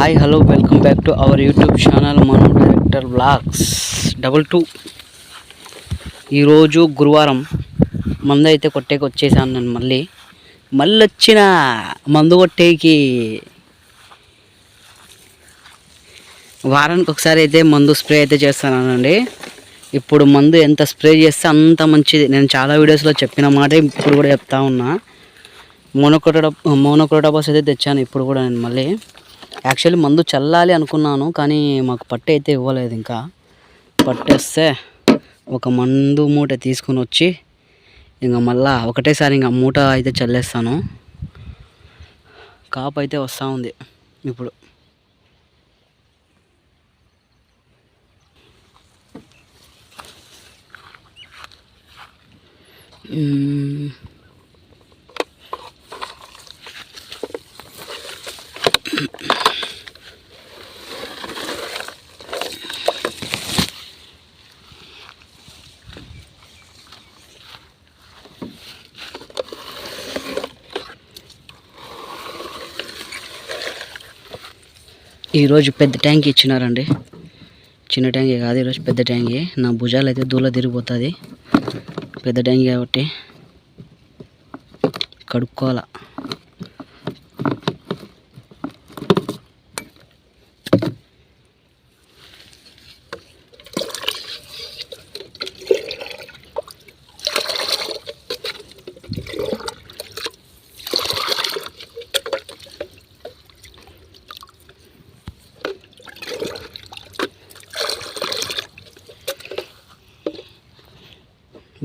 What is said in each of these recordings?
Hi hello welcome back to our YouTube channel Manu director blogs double two ఈరోజు గురువారం మందు అయితే కొట్టేకి వచ్చేసాను నేను మళ్ళీ. మళ్ళీ వచ్చిన మందు కొట్టేకి. వారానికి ఒకసారి అయితే మందు స్ప్రే అయితే చేస్తానండి. ఇప్పుడు మందు ఎంత స్ప్రే చేస్తే అంత మంచిది. నేను చాలా వీడియోస్లో చెప్పిన మాట ఇప్పుడు కూడా చెప్తా ఉన్నా. మోనోక్రోటా మోనోక్రోటాబస్ అయితే తెచ్చాను ఇప్పుడు కూడా నేను మళ్ళీ. యాక్చువల్లీ మందు చల్లాలి అనుకున్నాను కానీ మాకు పట్టు అయితే ఇవ్వలేదు ఇంకా. పట్టేస్తే ఒక మందు మూట తీసుకుని వచ్చి ఇంకా మళ్ళా ఒకటేసారి ఇంకా మూట అయితే చల్లేస్తాను. కాపు అయితే వస్తూ ఉంది ఇప్పుడు. ఈరోజు పెద్ద ట్యాంక్ ఇచ్చినారండి. చిన్న ట్యాంక్ కాదు ఈరోజు పెద్ద ట్యాంక్. నా భుజాలు అయితే దూల తిరిగిపోతుంది. పెద్ద ట్యాంక్ కాబట్టి కడుక్కోవాలా.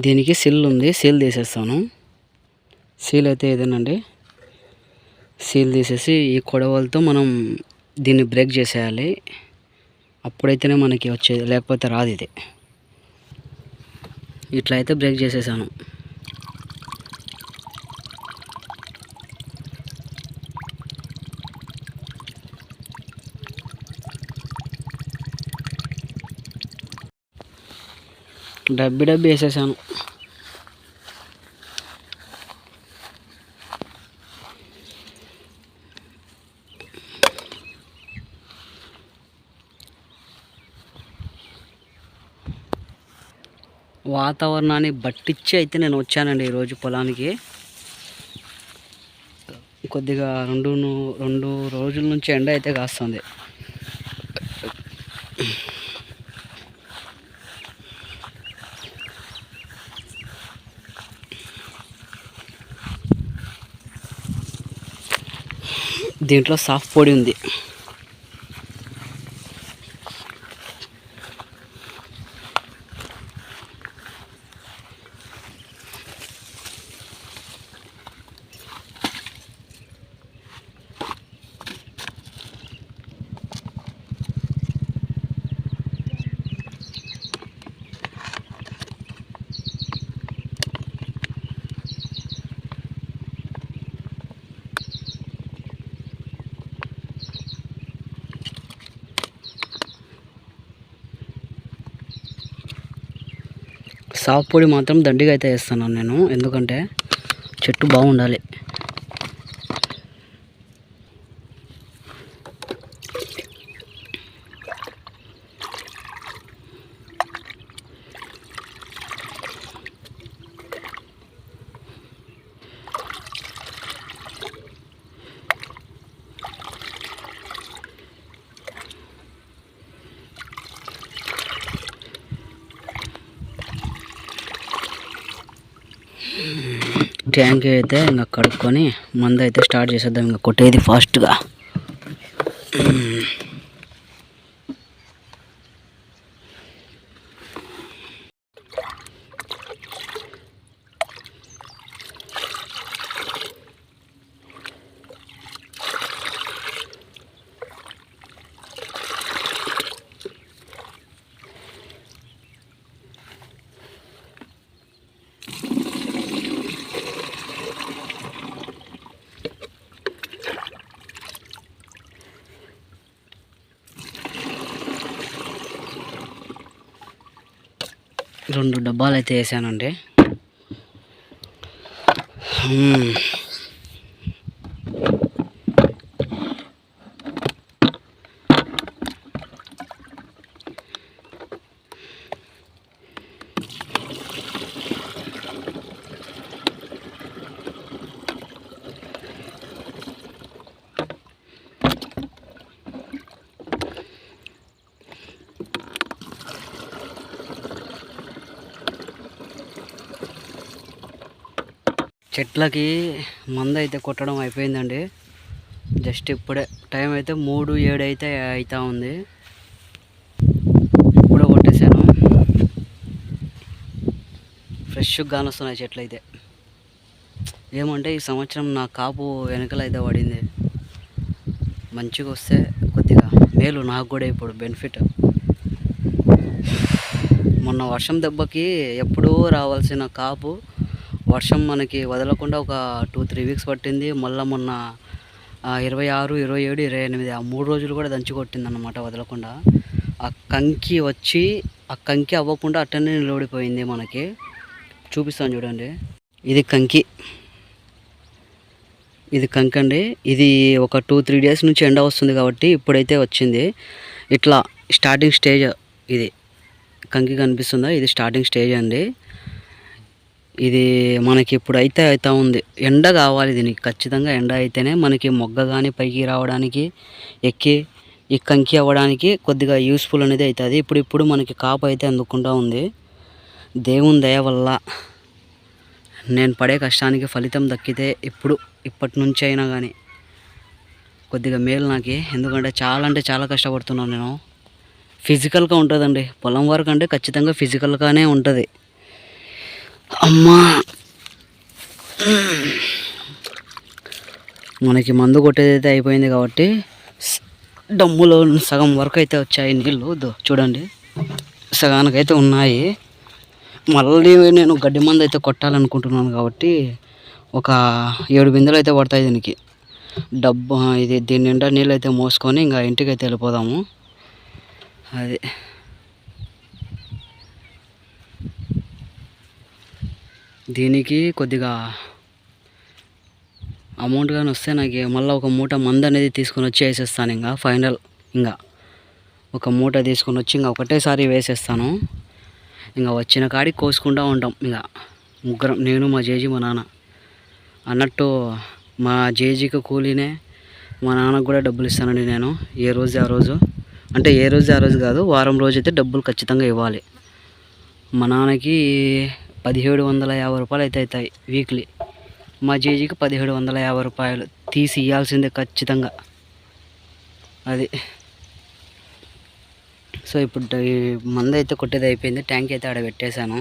దీనికి సిల్ ఉంది. సీల్ తీసేస్తాను. సీల్ అయితే ఇదేనండి సీల్ తీసేసి ఈ కొడవలతో మనం దీన్ని బ్రేక్ చేసేయాలి. అప్పుడైతేనే మనకి వచ్చేది లేకపోతే రాదు ఇది. ఇట్లా అయితే బ్రేక్ చేసేసాను. డబ్బి డబ్బి వేసేసాను. వాతావరణాన్ని బట్టిచ్చి అయితే నేను వచ్చానండి ఈరోజు పొలానికి. కొద్దిగా రెండు రెండు రోజుల నుంచి ఎండ అయితే కాస్తుంది. దీంట్లో సాఫ్ట్ పొడి ఉంది. సాగు పొడి మాత్రం దండిగా అయితే వేస్తున్నాను నేను. ఎందుకంటే చెట్టు బాగుండాలి. ట్యాంక్ అయితే ఇంకా కడుక్కొని మందు అయితే స్టార్ట్ చేసేద్దాం. ఇంకా కొట్టేది ఫాస్ట్గా రెండు డబ్బాలు అయితే వేసానండి చెట్లకి మందు అయితే కొట్టడం అయిపోయిందండి. జస్ట్ ఇప్పుడే టైం అయితే మూడు ఏడు అయితే అవుతా ఉంది. ఇప్పుడే కొట్టేశాను. ఫ్రెష్గా కానొస్తున్నాయి చెట్లు అయితే ఏమంటే ఈ సంవత్సరం నా కాపు వెనకల అయితే పడింది. మంచిగా వస్తే కొద్దిగా మేలు నాకు కూడా ఇప్పుడు బెనిఫిట్. మొన్న వర్షం దెబ్బకి ఎప్పుడూ రావాల్సిన కాపు వర్షం మనకి వదలకుండా ఒక టూ త్రీ వీక్స్ పట్టింది. మళ్ళీ మొన్న ఇరవై ఆరు ఇరవై ఏడు ఇరవై ఎనిమిది ఆ మూడు రోజులు కూడా దంచి కొట్టింది అనమాట వదలకుండా. ఆ కంకి వచ్చి ఆ కంకి అవ్వకుండా అట్టనే నిలబడిపోయింది మనకి. చూపిస్తాను చూడండి. ఇది కంకి. ఇది కంకి అండి. ఇది ఒక టూ త్రీ డేస్ నుంచి ఎండ వస్తుంది కాబట్టి ఇప్పుడైతే వచ్చింది. ఇట్లా స్టార్టింగ్ స్టేజ్ ఇది. కంకి కనిపిస్తుందా? ఇది స్టార్టింగ్ స్టేజ్ అండి. ఇది మనకి ఇప్పుడు అయితే అవుతా ఉంది. ఎండ కావాలి దీనికి. ఖచ్చితంగా ఎండ అయితేనే మనకి మొగ్గ కానీ పైకి రావడానికి ఎక్కి ఈ కంకి అవ్వడానికి కొద్దిగా యూస్ఫుల్ అనేది అవుతుంది. ఇప్పుడు ఇప్పుడు మనకి కాపు అయితే అందుకుంటా ఉంది. దేవుని దయ వల్ల నేను పడే కష్టానికి ఫలితం దక్కితే ఇప్పుడు ఇప్పటి నుంచి అయినా కానీ కొద్దిగా మేలు నాకు. ఎందుకంటే చాలా అంటే చాలా కష్టపడుతున్నాను నేను. ఫిజికల్గా ఉంటుందండి. పొలం వరకు అంటే ఖచ్చితంగా ఫిజికల్గానే ఉంటుంది. అమ్మా. మనకి మందు కొట్టేదైతే అయిపోయింది కాబట్టి డమ్ములో సగం వరకు అయితే వచ్చాయి నీళ్ళు. చూడండి. సగానికైతే ఉన్నాయి. మళ్ళీ నేను గడ్డి మందు అయితే కొట్టాలనుకుంటున్నాను కాబట్టి ఒక ఏడు బిందెలు అయితే పడతాయి దీనికి. డబ్బు ఇది దీని నిండా నీళ్ళు అయితే మోసుకొని ఇంకా ఇంటికి అయితే వెళ్ళిపోదాము. అది. దీనికి కొద్దిగా అమౌంట్ కానీ వస్తే నాకు మళ్ళీ ఒక మూట మందు అనేది తీసుకొని వచ్చి వేసేస్తాను ఇంకా ఫైనల్ ఇంకా. ఒక మూట తీసుకొని వచ్చి ఇంకా ఒకటేసారి వేసేస్తాను. ఇంకా వచ్చిన కాడికి కోసుకుంటూ ఉంటాం ఇంకా. ముగ్గురం నేను మా జేజీ మా నాన్న. అన్నట్టు మా జేజీకి కూలీనే మా నాన్నకు కూడా డబ్బులు ఇస్తానండి నేను. ఏ రోజు ఆ రోజు. అంటే ఏ రోజు ఆ రోజు కాదు వారం రోజు అయితే డబ్బులు ఖచ్చితంగా ఇవ్వాలి. మా నాన్నకి పదిహేడు వందల యాభై రూపాయలు అయితే అవుతాయి వీక్లీ. మా జేజీకి పదిహేడు వందల యాభై రూపాయలు తీసి ఇవ్వాల్సిందే ఖచ్చితంగా. అది. సో ఇప్పుడు ఈ మందు అయితే కొట్టేది అయిపోయింది. ట్యాంక్ అయితే ఆడ పెట్టేశాను.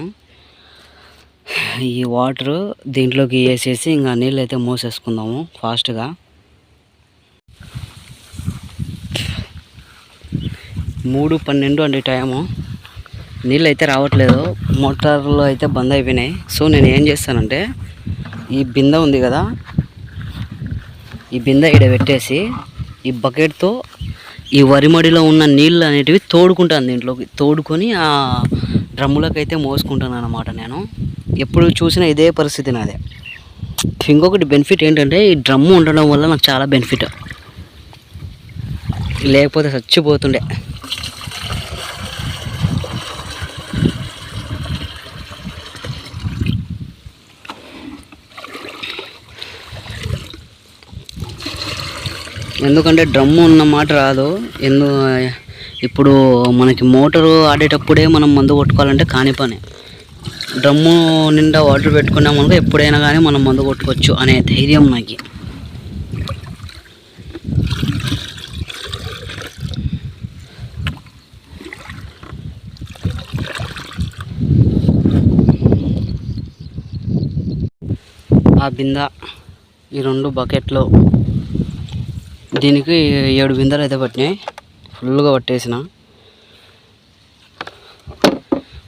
ఈ వాటర్ దీంట్లోకి వేసేసి ఇంకా నీళ్ళు అయితే మోసేసుకుందాము ఫాస్ట్గా. మూడు పన్నెండు అండి టైము. నీళ్ళు అయితే రావట్లేదు. మోటార్లో అయితే బంద్ అయిపోయినాయి. సో నేను ఏం చేస్తానంటే ఈ బిందె ఉంది కదా ఈ బిందె ఇక్కడ పెట్టేసి ఈ బకెట్తో ఈ వరి మడిలో ఉన్న నీళ్ళు అనేటివి తోడుకుంటాను దీంట్లోకి. తోడుకొని ఆ డ్రమ్ములోకి అయితే మోసుకుంటాను అనమాట నేను. ఎప్పుడు చూసినా ఇదే పరిస్థితి నాదే. ఇంకొకటి బెనిఫిట్ ఏంటంటే ఈ డ్రమ్ము ఉండడం వల్ల నాకు చాలా బెనిఫిట్ లేకపోతే చచ్చిపోతుండే. ఎందుకంటే డ్రమ్ము ఉన్న మాట రాదు. ఎందు ఇప్పుడు మనకి మోటారు ఆడేటప్పుడే మనం మందు కొట్టుకోవాలంటే కాని పని. డ్రమ్ము నిండా వాటర్ పెట్టుకున్నాం అనుకో ఎప్పుడైనా కానీ మనం మందు కొట్టుకోవచ్చు అనే ధైర్యం నాకు. ఆ బింద ఈ రెండు బకెట్లు దీనికి ఏడు బిందెలు అయితే పట్టినాయి. ఫుల్గా పట్టేసిన.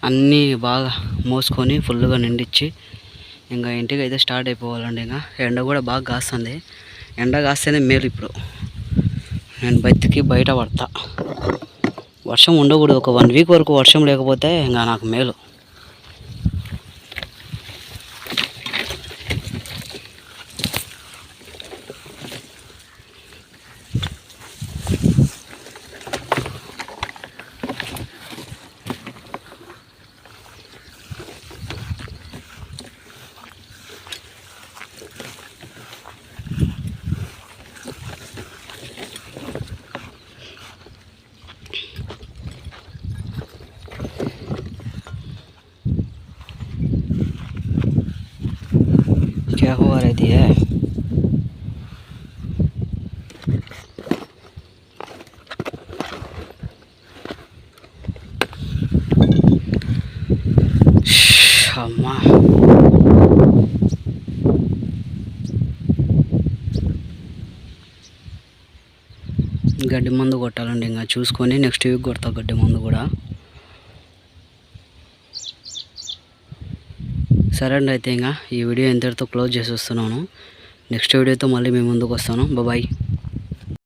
అన్నీ బాగా మోసుకొని ఫుల్గా నిండిచ్చి ఇంకా ఇంటికి అయితే స్టార్ట్ అయిపోవాలండి ఇంకా. ఎండ కూడా బాగా కాస్తుంది. ఎండ కాస్తేనే మేలు ఇప్పుడు. నేను బతికి బయట పడతా. వర్షం ఉండకూడదు. ఒక వన్ వీక్ వరకు వర్షం లేకపోతే ఇంకా నాకు మేలు. क्या हुआ रहती है అమ్మా గడ్డి మందు కొట్టాలండి ఇంకా చూసుకొని నెక్స్ట్ వీక్ కొడతా గడ్డి మందు కూడా సరే అండి అయితే ఇంకా ఈ వీడియో ఎంతటితో క్లోజ్ చేసి వస్తున్నాను. నెక్స్ట్ వీడియోతో మళ్ళీ మీ ముందుకు వస్తాను. బాయ్